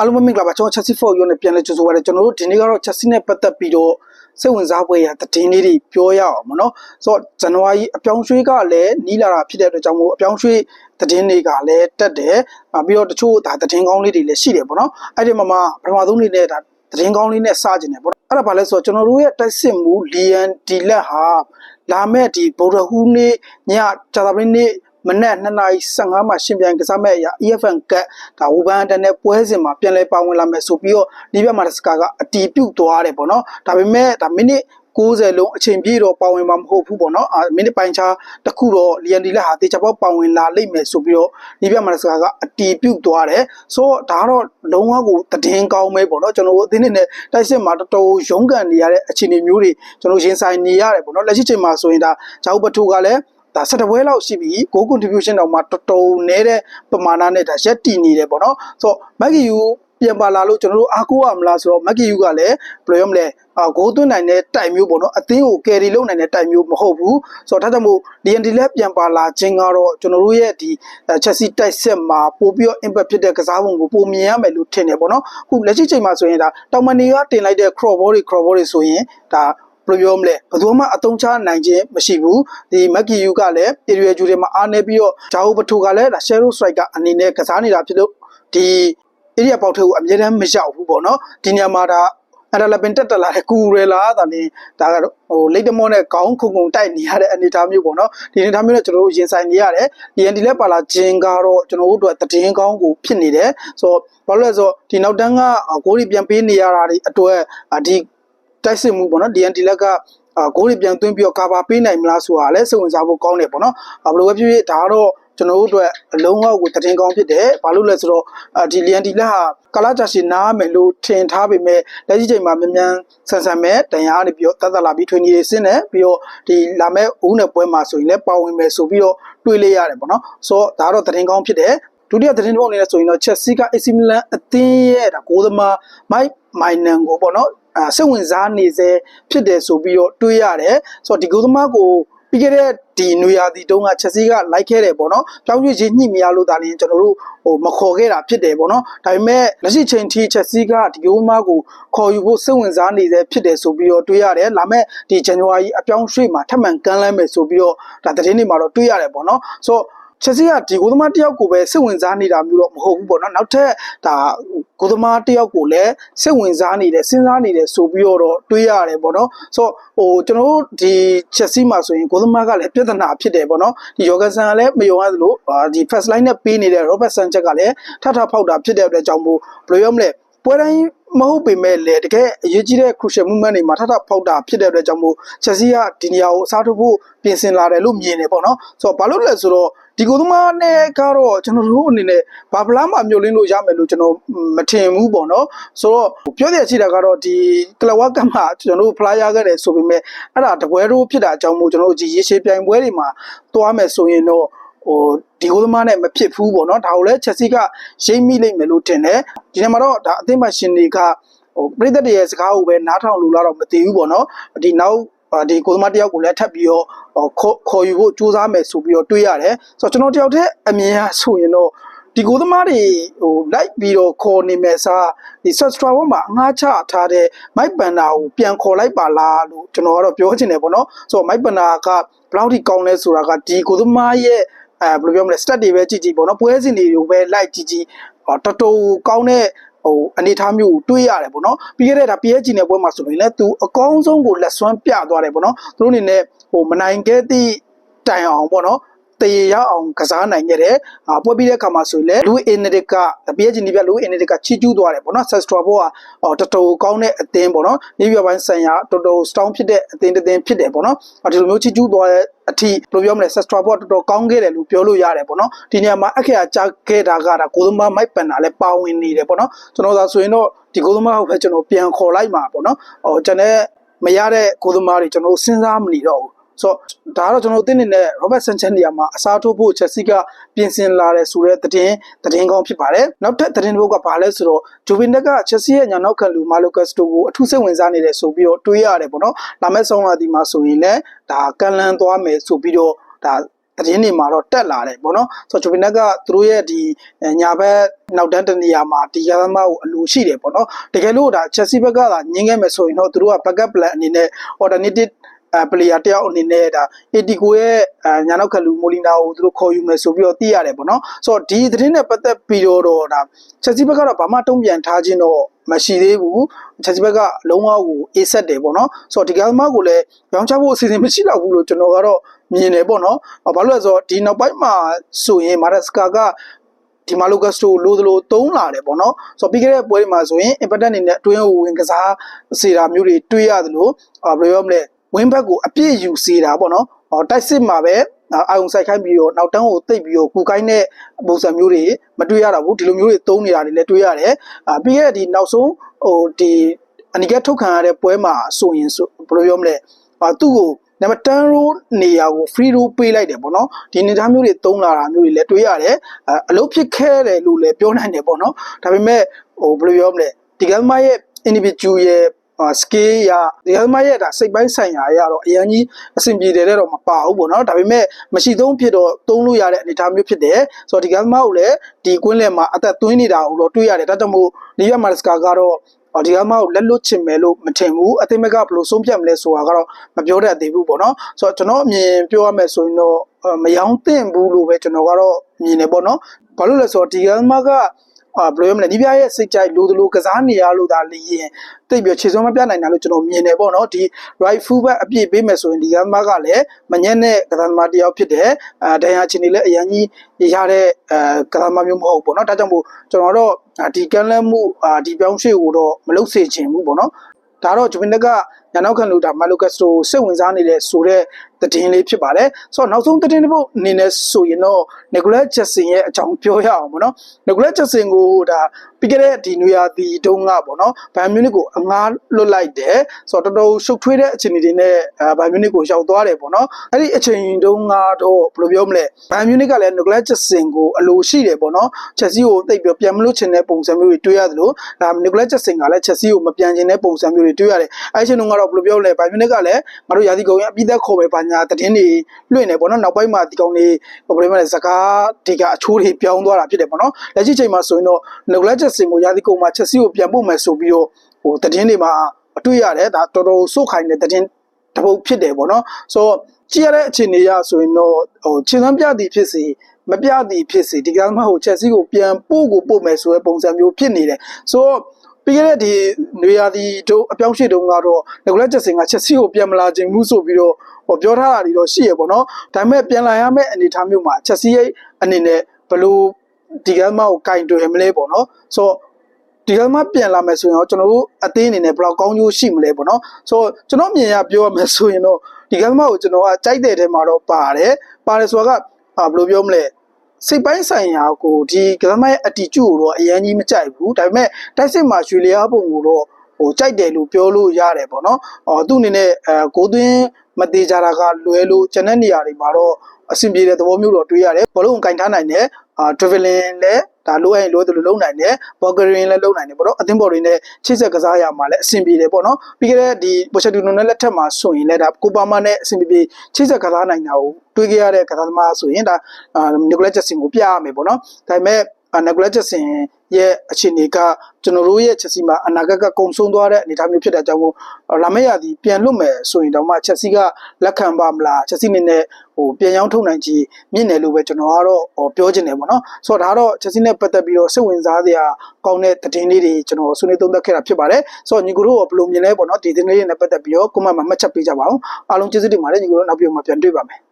အားလုံးပဲမင်္ဂလာပါကျွန်တော် Chelsea for you နဲ့ပြန်လဲကြိုဆိုပါရစေကျွန်တော်တို့ဒီနေ့ကတော့ Chelsea နဲ့ပတ်သက်ပြီးတော့စိတ်ဝင်စားဖွယ်ရာသတင်းလေးတွေပြောရအောင်မနော်ဆိုတော့ဇန်နဝါရီအပြောင်းရွှေ့ကလည်းနီးလာတာဖြစ်တဲ့အတွက်ကြောင့်မို့အပြောင်းရွှေ့သတင်းတွေကလည်းတက်တယ်အာပြီးတော့တချို့ဒါသတင်းကောင်းလေးတွေလည်းရှိတယ်ပေါ့နော်အဲ့ဒီမှာမှာပထမဆုံးအနေနဲ့ဒါသတင်းကောင်းလေးနဲ့စကြင်တယ်ပေါ့အဲ့ဒါဘာလဲဆိုတော့ကျွန်တော်တို့ရဲ့တိုက်စစ်မှုလီယန်ဒီလက်ဟာလာမဲ့ဒီဗုဒ္ဓဟူးနေ့ညကြာသပတေးနေ့ မနက်2:15မှာရှင်ပြန်ကစားမဲ့အရာ EFN ကဒါဝူဘန်တန်နဲ့ပွဲစဉ်မှာပြန်လဲပါဝင်လာမယ်ဆိုပြီးတော့ဒီဘက်မှာစကာကအတီးပြုတ်သွားတယ်ပေါ့နော်ဒါပေမဲ့ဒါမိနစ်90လုံးအချိန်ပြည့်တော့ပါဝင်မှာမဟုတ်ဘူးပေါ့နော်အာမိနစ်ပိုင်းခြားတစ်ခုတော့လီယန်ဒီလက်ဟာတေချာပေါက်ပါဝင်လာလိမ့်မယ်ဆိုပြီးတော့ဒီဘက်မှာစကာကအတီးပြုတ်သွားတယ်ဆိုတော့ဒါကတော့လုံးဝကိုတည်င်းကောင်းပဲပေါ့နော်ကျွန်တော်တို့အသင်းနဲ့တိုက်စစ်မှာတော်တော်ရုန်းကန်နေရတဲ့အခြေအနေမျိုးတွေကျွန်တော်ရင်ဆိုင်နေရတယ်ပေါ့နော်လက်ရှိချိန်မှာဆိုရင်ဒါဂျာဥပထုကလည်း ဒါဆက်တပွဲလောက်ရှိပြီ goal contribution တော့မှတော်တော်နည်းတဲ့ပမာဏနဲ့ဒါရက်တည်နေတယ်ပေါ့နော်ဆိုတော့မက်ကီယူပြန်ပါလာလို့ကျွန်တော်တို့အားကိုးရမလားဆိုတော့မက်ကီယူကလည်းဘယ်လိုရမလဲအာဂိုးသွင်းနိုင်တဲ့တိုင်မျိုးပေါ့နော်အသင်းကိုကယ်ရီလုပ်နိုင်တဲ့တိုင်မျိုးမဟုတ်ဘူးဆိုတော့ဒါကြောင့်မို့ DND လည်းပြန်ပါလာခြင်းကတော့ကျွန်တော်တို့ရဲ့ဒီ Chelsea တိုက်ဆက်မှာပို့ပြီးတော့ impact ဖြစ်တဲ့ကစားပုံကိုပုံမြင်ရမယ်လို့ထင်တယ်ပေါ့နော်အခုလက်ရှိချိန်မှာဆိုရင်ဒါတောင်မန်နီကတင်လိုက်တဲ့ cross ball တွေ cross ball တွေဆိုရင်ဒါ ဘယ်လိုပြောမလဲဘယ်သူမှအတုံးချနိုင်ခြင်းမရှိဘူးဒီမက်ကီယူကလည်း area ဂျူတွေမှာအားနေပြီးတော့ဂျာအိုပထိုကလည်းဒါ shadow striker အနေနဲ့ကစားနေတာဖြစ်လို့ဒီ area ပေါက်ထဲကိုအမြဲတမ်းမရောက်ဘူးပေါ့နော်ဒီနေရာမှာဒါအဲ့ဒါလည်းပင်တက်တက်လာတဲ့ကူရလာတာနေဒါကဟိုလိတ်တမောနဲ့ခေါင်းခုံခုံတိုက်နေရတဲ့အနေအထားမျိုးပေါ့နော်ဒီအနေအထားမျိုးနဲ့ကျွန်တော်တို့ရင်ဆိုင်နေရတယ် DND လည်းပါလာခြင်းကတော့ကျွန်တော်တို့အတွက်တည်င်းကောင်းကိုဖြစ်နေတယ်ဆိုတော့ဘာလို့လဲဆိုတော့ဒီနောက်တန်းကဂိုးတွေပြန်ပေးနေရတာဒီအတွက်ဒီ တိုက်စစ်မှုပေါ့နော် DND လက်ကအာဂိုးတွေပြန်သွင်းပြီးတော့ကာဗာပေးနိုင်မလားဆိုတာလည်းစိတ်ဝင်စားဖို့ကောင်းတယ်ပေါ့နော်ဘယ်လိုပဲဖြစ်ဖြစ်ဒါကတော့ကျွန်တော်တို့အတွက်အလုံးဝကိုတည်င်းကောင်းဖြစ်တယ်ဘာလို့လဲဆိုတော့ဒီလီယန်ဒီလက်ဟာကာလာဂျာရှီနားမယ်လို့ထင်ထားပေမဲ့လက်ရှိချိန်မှာမြန်မြန်ဆန်ဆန်မဲ့တန်ရာကနေပြီးတော့တတ်တလာပြီးထွေးနေရေးစင်းတယ်ပြီးတော့ဒီလာမဲ့ဦးနယ်ပွဲမှာဆိုရင်လည်းပါဝင်မယ်ဆိုပြီးတော့တွေးလေးရတယ်ပေါ့နော်ဆိုတော့ဒါကတော့တည်င်းကောင်းဖြစ်တယ်ဒုတိယသတင်းတစ်ပုဒ်အနေနဲ့ဆိုရင်တော့ Chelsea က AC Milan အသင်းရဲ့ဒါဂိုးသမား Mike Maignan ကိုပေါ့နော်အဲ စိတ်ဝင်စားနေစေဖြစ်တယ်ဆိုပြီးတော့တွေးရတယ်ဆိုတော့ဒီဂိုးသမားကိုပြီးခဲ့တဲ့ဒီနွေရာသီတုန်းကချက်စီကလိုက်ခဲ့တယ်ပေါ့နော်။ပြောင်းရွှေ့ခြင်းညှိမရလို့ဒါလည်းကျွန်တော်တို့ဟိုမခေါ်ခဲ့တာဖြစ်တယ်ပေါ့နော်။ဒါပေမဲ့လက်ရှိချိန်ထိချက်စီကဒီဂိုးမားကိုခေါ်ယူဖို့စိတ်ဝင်စားနေတဲ့ဖြစ်တယ်ဆိုပြီးတော့တွေးရတယ်။လာမဲ့ဒီဇန်နဝါရီအပြောင်းရွှေ့မှာထပ်မံကမ်းလှမ်းမယ်ဆိုပြီးတော့ဒါသတင်းတွေမှာတော့တွေးရတယ်ပေါ့နော်။ဆိုတော့ ချက်စီကဒီကိုသမားတယောက်ကိုပဲစိတ်ဝင်စားနေတာမျိုးတော့မဟုတ်ဘူးပေါ့နော်နောက်ထပ်ဒါကိုသမားတယောက်ကိုလည်းစိတ်ဝင်စားနေတယ်စဉ်းစားနေတယ်ဆိုပြီးတော့တွေးရတယ်ပေါ့နော်ဆိုတော့ဟိုကျွန်တော်တို့ဒီချက်စီမှာဆိုရင်ကိုသမားကလည်းပြဿနာဖြစ်တယ်ပေါ့နော်ဒီယောဂဆန်ကလည်းမယုံရသလိုဒီ first line နဲ့ပေးနေတဲ့ Robert Sanchez ကလည်းထထဖောက်တာဖြစ်တဲ့အတွက်ကြောင့်မို့ဘယ်လိုပြောမလဲပွဲတိုင်းမဟုတ်ပေမဲ့လည်းတကယ်အရေးကြီးတဲ့ crucial movement တွေမှာထထဖောက်တာဖြစ်တဲ့အတွက်ကြောင့်မို့ချက်စီကဒီနေရာကိုအစားထိုးဖို့ပြင်ဆင်လာတယ်လို့မြင်တယ်ပေါ့နော်ဆိုတော့ဘာလို့လဲဆိုတော့ ဒီကိုသမားနဲ့ကတော့ကျွန်တော်တို့အနေနဲ့ဘာပလားမှမျိုးလင်းလို့ရမယ်လို့ကျွန်တော်မထင်ဘူးပေါ့နော်ဆိုတော့ပြောရရှိတာကတော့ဒီကလဝကမှာကျွန်တော်တို့ဖလားရခဲ့တယ်ဆိုပေမဲ့အဲ့ဒါတပွဲတို့ဖြစ်တာအကြောင်းမို့ကျွန်တော်တို့ဒီရေရှည်ပြိုင်ပွဲတွေမှာသွားမယ်ဆိုရင်တော့ဟိုဒီကိုသမားနဲ့မဖြစ်ဘူးပေါ့နော်ဒါကိုလည်းချက်စီကရိမ့်မိလိမ့်မယ်လို့ထင်တယ်ဒီနေ့မှာတော့ဒါအသင်းမရှင်တွေကဟိုပြည်သက်တွေရဲ့စကားကိုပဲနားထောင်လို့လာတော့မသိဘူးပေါ့နော်ဒီနောက် ဒီကိုသမားတယောက်ကိုလည်းထပ်ပြီးတော့ခေါ်ခေါ်ယူဖို့စူးစမ်းမယ်ဆိုပြီးတော့တွေးရတယ်ဆိုတော့ကျွန်တော်တယောက်တည်းအမြင်ရဆိုရင်တော့ဒီကိုသမားတွေဟိုလိုက်ပြီးတော့ခေါ်နေမယ်စားဒီ substra ဘက်မှာအငှားချထားတဲ့ mic banner ကိုပြန်ခေါ်လိုက်ပါလားလို့ကျွန်တော်ကတော့ပြောချင်တယ်ပေါ့နော်ဆိုတော့ mic banner ကဘယ်လောက်ထိကောင်းလဲဆိုတာကဒီကိုသမားရဲ့အဲဘယ်လိုပြောမလဲ stat တွေပဲကြည့်ကြည့်ပေါ့နော်ပွဲစဉ်တွေကိုပဲလိုက်ကြည့်ကြည့်တော်တော်ကောင်းတဲ့ ဟိုအနေထားမျိုးကိုတွေးရတယ်ပေါ့နော်ပြီးခဲ့တဲ့ဒါ PSG နဲ့ပွဲမှာဆိုရင်လည်းသူအကောင်းဆုံးကိုလက်စွမ်းပြသွားတယ်ပေါ့နော်သူတို့အနေနဲ့ဟိုမနိုင်ခဲ့သည့်တိုင်အောင်ပေါ့နော် တရေရအောင်ကစားနိုင်ခဲ့တယ်။ပွဲပြီးတဲ့အခါမှာဆိုရင်လည်းလူအင်နဒစ်က PSG နေပြလူအင်နဒစ်ကချီကျူးသွားတယ်ပေါ့နော်။ဆက်စထရာဘောကတော်တော်ကောင်းတဲ့အသင်းပေါ့နော်။နေပြပိုင်းဆိုင်ရာတော်တော် strong ဖြစ်တဲ့အသင်းတစ်သင်းဖြစ်တယ်ပေါ့နော်။ဒီလိုမျိုးချီကျူးသွားတဲ့အထိဘယ်လိုပြောမလဲဆက်စထရာဘောကတော်တော်ကောင်းခဲ့တယ်လို့ပြောလို့ရတယ်ပေါ့နော်။ဒီနေရာမှာအခရာကြားခဲ့တာကဒါကိုသမားမိုက်ပန်တာလည်းပါဝင်နေတယ်ပေါ့နော်။ကျွန်တော်သာဆိုရင်တော့ဒီကိုသမားဟုတ်ပဲကျွန်တော်ပြန်ခေါ်လိုက်မှာပေါ့နော်။ဟိုကျွန်တော်မရတဲ့ကိုသမားတွေကျွန်တော်စဉ်းစားမနေတော့ဘူး ဆိုတော့ဒါကတော့ကျွန်တော်သိနေတဲ့ Robert Sanchez နေရာမှာအစားထိုးဖို့ Chelsea ကပြင်ဆင်လာတယ်ဆိုတဲ့သတင်းသတင်းကောင်းဖြစ်ပါတယ်နောက်ထပ်သတင်းတစ်ပုဒ်ကဘာလဲဆိုတော့ Juventus က Chelsea ရဲ့ညာနောက်ခံလူ Marcus Stoke ကိုအထူးစိတ်ဝင်စားနေတယ်ဆိုပြီးတော့တွေးရတယ်ပေါ့နော်လာမယ့်ဆုံးလာဒီမှာဆိုရင်လည်းဒါကန်လန်သွားမယ်ဆိုပြီးတော့ဒါသတင်းတွေမှာတော့တက်လာတယ်ပေါ့နော်ဆိုတော့ဂျိုဗီနက်ကသူတို့ရဲ့ဒီအဲညာဘက်နောက်တန်းတနေရာမှာဒီကသမားကိုအလိုရှိတယ်ပေါ့နော်တကယ်လို့ဒါချက်စီဘက်ကသာညင်းခဲ့မယ်ဆိုရင်တော့သူတို့က backup plan အနေနဲ့ alternative အဲ player တယောက်အနေနဲ့ဒါ89ရဲ့အဲညာနောက်ခလူမိုလီနာကိုသူတို့ခေါ်ယူမယ်ဆိုပြီးတော့သိရတယ်ပေါ့နော်ဆိုတော့ဒီသတင်းနဲ့ပတ်သက်ပြီးတော့တော့ဒါချက်စီဘက်ကတော့ဘာမှတုံ့ပြန်ထားခြင်းတော့မရှိသေးဘူးချက်စီဘက်ကလုံးဝကိုအေးဆက်တယ်ပေါ့နော်ဆိုတော့ဒီကသမားကိုလည်းရောင်းချဖို့အစီအစဉ်မရှိတော့ဘူးလို့ကျွန်တော်ကတော့မြင်တယ်ပေါ့နော်ဘာလို့လဲဆိုတော့ဒီနောက်ပိုင်းမှာဆိုရင်မာရက်စကာကဒီမာလိုကစတိုလိုသလိုတုံးလာတယ်ပေါ့နော်ဆိုတော့ပြီးခဲ့တဲ့ပွဲတွေမှာဆိုရင် impact အနေနဲ့အတွင်းကိုဝင်ကစားစေတာမျိုးတွေတွေ့ရသလိုအာဘယ်လိုပြောမလဲ ဝင်းဘက်ကိုအပြည့်ယူစေတာပေါ့နော်ဟောတိုက်စစ်မှာပဲအာယုံဆိုင်ခိုင်းပြီးတော့နောက်တန်းကိုတိတ်ပြီးတော့ကူကိုင်းတဲ့ပုံစံမျိုးတွေမတွေ့ရတော့ဘူးဒီလိုမျိုးတွေတုံးနေတာတွေလည်းတွေ့ရတယ်အာပြီးခဲ့တဲ့ဒီနောက်ဆုံးဟိုဒီအနိကထုတ်ခံရတဲ့ပွဲမှာဆိုရင်ဆိုဘယ်လိုပြောမလဲအာသူ့ကိုနံပါတ်10 row နေရာကို free row ပေးလိုက်တယ်ပေါ့နော်ဒီအနေအထားမျိုးတွေတုံးလာတာမျိုးတွေလည်းတွေ့ရတယ်အအလုပ်ဖြစ်ခဲ့တယ်လို့လည်းပြောနိုင်တယ်ပေါ့နော်ဒါပေမဲ့ဟိုဘယ်လိုပြောမလဲဒီကမရဲ့ individual ရဲ့ scale ရဒီကမရဲ့ဒါစိတ်ပိုင်းဆိုင်ရာအရတော့အရင်ကြီးအဆင်ပြေတယ်လည်းတော့မပါဘူးပေါ့နော်ဒါပေမဲ့မရှိသုံးဖြစ်တော့တုံးလို့ရတဲ့အနေအထားမျိုးဖြစ်တယ်ဆိုတော့ဒီကမကိုလည်းဒီကွင်းလယ်မှာအသက်သွင်းနေတာကိုတော့တွေ့ရတယ်ဒါကြောင့်မို့လီယမာစကာကတော့အော်ဒီကမောက်လက်လွတ်ချင်မယ်လို့မထင်ဘူးအသိမကဘယ်လိုဆုံးဖြတ်မလဲဆိုတာကတော့မပြောတတ်သေးဘူးပေါ့နော်ဆိုတော့ကျွန်တော်အမြင်ပြောရမယ်ဆိုရင်တော့အဲမယောင်းသင့်ဘူးလို့ပဲကျွန်တော်ကတော့မြင်နေပေါ့နော်ဘာလို့လဲဆိုတော့ဒီကမောက် ကအာဘယ်လိုရမလဲဒီပြရဲ့စိတ်ကြိုက်လိုသလိုကစားနေရလို့ဒါလီရင်တိတ်ပြီးခြေစုံမပြနိုင်တာလို့ကျွန်တော်မြင်တယ်ပေါ့နော်ဒီ right full back အပြည့်ပေးမယ်ဆိုရင်ဒီကမောက်ကလည်းမညက်တဲ့ကစားသမားတစ်ယောက်ဖြစ်တယ်အဲဒဏ်ရာချင်းတွေလည်းအရင်ကြီးရတဲ့အဲကစားသမားမျိုးမဟုတ်ဘူးပေါ့နော်ဒါကြောင့်မို့ကျွန်တော်တော့ဒီကမ်းလှမ်းမှုအာဒီပြောင်းရွှေ့ကိုတော့မလုပ်စေချင်ဘူးပေါ့နော်ဒါတော့ဂျူဗင်တက်က ညာနောက်ခံလို့ဒါမာလိုကက်စတိုစိတ်ဝင်စားနေတဲ့ဆိုတဲ့သတင်းလေးဖြစ်ပါတယ်ဆိုတော့နောက်ဆုံးသတင်းတစ်ပုဒ်အနေနဲ့ဆိုရင်တော့နီကိုလက်ဂျက်ဆင်ရဲ့အကြောင်းပြောရအောင်ပေါ့နော်နီကိုလက်ဂျက်ဆင်ကိုဒါပြီးခဲ့တဲ့ဒီနွေရာသီတုန်းကပေါ့နော်ဘိုင်မြူနစ်ကိုအငားလွတ်လိုက်တယ်ဆိုတော့တော်တော်ရှုပ်ထွေးတဲ့အခြေအနေတွေနဲ့အဲဘိုင်မြူနစ်ကိုရောက်သွားတယ်ပေါ့နော်အဲ့ဒီအချိန်တုန်းကတော့ဘယ်လိုပြောမလဲဘိုင်မြူနစ်ကလည်းနီကိုလက်ဂျက်ဆင်ကိုအလိုရှိတယ်ပေါ့နော်ချက်စီကိုတိတ်ပြီးပြန်မလို့ချင်တဲ့ပုံစံမျိုးတွေတွေ့ရသလိုဒါနီကိုလက်ဂျက်ဆင်ကလည်းချက်စီကိုမပြန်ချင်တဲ့ပုံစံမျိုးတွေတွေ့ရတယ်အဲ့ဒီအချိန်တုန်းကတော့ဘယ်လိုပြောလဲဘိုင်မြူနစ်ကလည်းငါတို့ရာသီကုန်ရင်အပြီးသက်ခေါ်ပဲပါညာသတင်းတွေလွှင့်နေပေါ့နော်နောက်ပိုင်းမှာဒီကောင်တွေဘယ်လိုမှလဲစကားဒီကအချိုးတွေပြောင်းသွားတာဖြစ်တယ်ပေါ့နော်လက်ရှိချိန်မှာဆိုရင်တော့ neglected စင်ကိုရာသီကုန်မှာချက်စီကိုပြန်ပို့မယ်ဆိုပြီးတော့ဟိုသတင်းတွေမှာအတွေ့ရတယ်ဒါတော်တော်စိုးခိုင်တဲ့သတင်းတစ်ပုဒ်ဖြစ်တယ်ပေါ့နော်ဆိုတော့ကြည့်ရတဲ့အခြေအနေရဆိုရင်တော့ဟိုခြေစမ်းပြသည်ဖြစ်စီမပြသည်ဖြစ်စီဒီကမ်းမဟုတ်ချက်စီကိုပြန်ပို့ကိုပို့မယ်ဆိုတဲ့ပုံစံမျိုးဖြစ်နေတယ်ဆိုတော့ ပြီးခဲ့တဲ့ဒီနွေရာသီတို့အပြောင်းရွှေ့တုန်းကတော့ regular ချက်စင်ကချက်စီကိုပြန်မလာခြင်းမှုဆိုပြီးတော့ဟိုပြောထားတာတွေတော့ရှိရပေါ့နော်ဒါပေမဲ့ပြန်လာရမယ့်အနေအထားမျိုးမှာချက်စီရဲ့အနေနဲ့ဘယ်လိုဒီကမ်းမကိုကင်တွယ်မလဲပေါ့နော်ဆိုတော့ဒီကမှပြန်လာမယ်ဆိုရင်တော့ကျွန်တော်တို့အသေးအနေနဲ့ဘယ်လောက်ကောင်းကျိုးရှိမလဲပေါ့နော်ဆိုတော့ကျွန်တော်မြင်ရပြောရမယ်ဆိုရင်တော့ဒီကမှကိုကျွန်တော်ကကြိုက်တဲ့ထဲမှာတော့ပါတယ်ပါတယ်ဆိုတာကအာဘယ်လိုပြောမလဲ စိတ်ပိုင်းဆိုင်ရာကိုဒီကမ္ဘာရဲ့ attitude ကိုတော့အရင်ကြီးမကြိုက်ဘူးဒါပေမဲ့တိုက်စစ်မှာရွှေလျားပုံကိုတော့ ဟိုကြိုက်တယ်လို့ပြောလို့ရတယ်ပေါ့နော်အော်သူ့အနေနဲ့အဲကိုသွင်းမသေးကြတာကလွယ်လို့ကျန်တဲ့နေရာတွေမှာတော့အဆင်ပြေတဲ့သဘောမျိုးတော့တွေ့ရတယ်ဘောလုံးကင်ထားနိုင်တယ်အာ traveling လည်းဒါလိုအပ်ရင်လိုသလိုလုံးနိုင်တယ် burgering လည်းလုံးနိုင်တယ်ပေါ့နော်အသင်းဘော်တွေနဲ့ချိတ်ဆက်ကစားရမှာလည်းအဆင်ပြေတယ်ပေါ့နော်ပြီးခဲ့တဲ့ဒီ Pochettino နဲ့လက်ထက်မှာဆိုရင်လည်းဒါကိုပါမာနဲ့အဆင်ပြေပြေချိတ်ဆက်ကစားနိုင်တာကိုတွေးကြရတဲ့ကစားသမားဆိုရင်ဒါအာ Nicolas Jackson ကိုပြရမယ်ပေါ့နော်ဒါပေမဲ့အာနဂလက်ချက်စင် ရဲ့အခြေအနေကကျွန်တော်တို့ရဲ့ချက်စီမှာအနာဂတ်ကကုံဆုံးသွားတဲ့အနေအထားမျိုးဖြစ်တဲ့ကြောင့်မို့လာမယ့်ရာသီပြန်လွတ်မယ်ဆိုရင်တော့မှချက်စီကလက်ခံပါမလားချက်စီနေနဲ့ဟိုပြန်ရောက်ထုတ်နိုင်ကြီးမြင့်တယ်လို့ပဲကျွန်တော်ကတော့ဟောပြောချင်တယ်ပေါ့နော်ဆိုတော့ဒါကတော့ချက်စီနဲ့ပတ်သက်ပြီးတော့စိတ်ဝင်စားစရာကောင်းတဲ့သတင်းလေးတွေကျွန်တော်ဆွေးနွေးသုံးသပ်ခဲ့တာဖြစ်ပါတယ်ဆိုတော့ညီကိုတို့ကဘယ်လိုမြင်လဲပေါ့နော်ဒီသတင်းလေးတွေနဲ့ပတ်သက်ပြီးတော့ကိုမမှာမှတ်ချက်ပေးကြပါအောင်အားလုံးကျေးဇူးတင်ပါတယ်ညီကိုတို့နောက်ပြီးမှပြန်တွေ့ပါမယ်